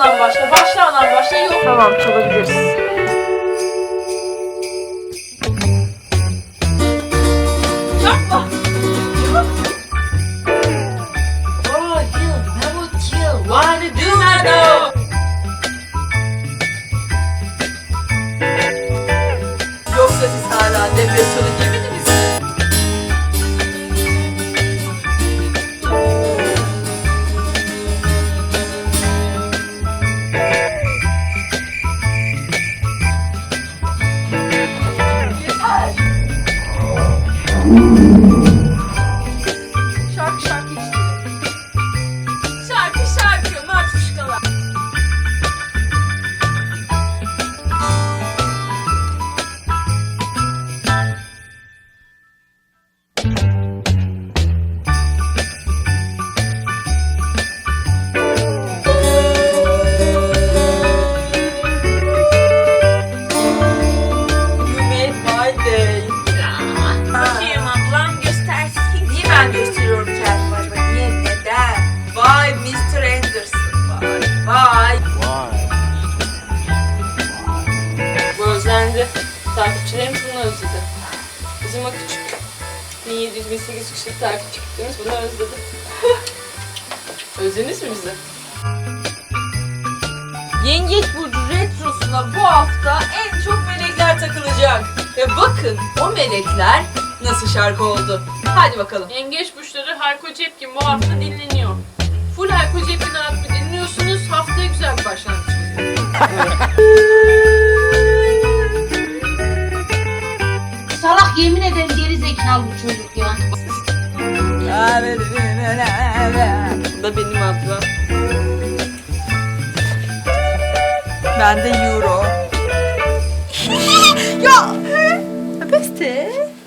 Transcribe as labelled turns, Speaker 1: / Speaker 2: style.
Speaker 1: Başlağından başla. Başlağından başla. Yok.
Speaker 2: Tamam çalabiliriz.
Speaker 1: Yapma. Oh, you never kill. Wanna do I know? Yoksa siz hala depresyona girmediniz
Speaker 2: Mm-hmm. Özlendi. Takipçilerimiz bunu özledi. Bizim o küçük 1700 1800 kişilik takipçi kitlemiz bunu özledi. Özlediniz mi bizi?
Speaker 1: Yengeç Burcu Retrosu'na bu hafta en çok melekler takılacak. Ve bakın o melekler nasıl şarkı oldu. Hadi bakalım.
Speaker 2: Yengeç burçları Hayko Cepkin bu hafta dinleniyor. Full Hayko Cepkin dinliyorsunuz. Haftaya güzel bir başlangıç.
Speaker 3: Salak yemin ederim geri zekalı bu çocuk ya.
Speaker 2: Bu da benim ablam.
Speaker 1: Ben de Euro.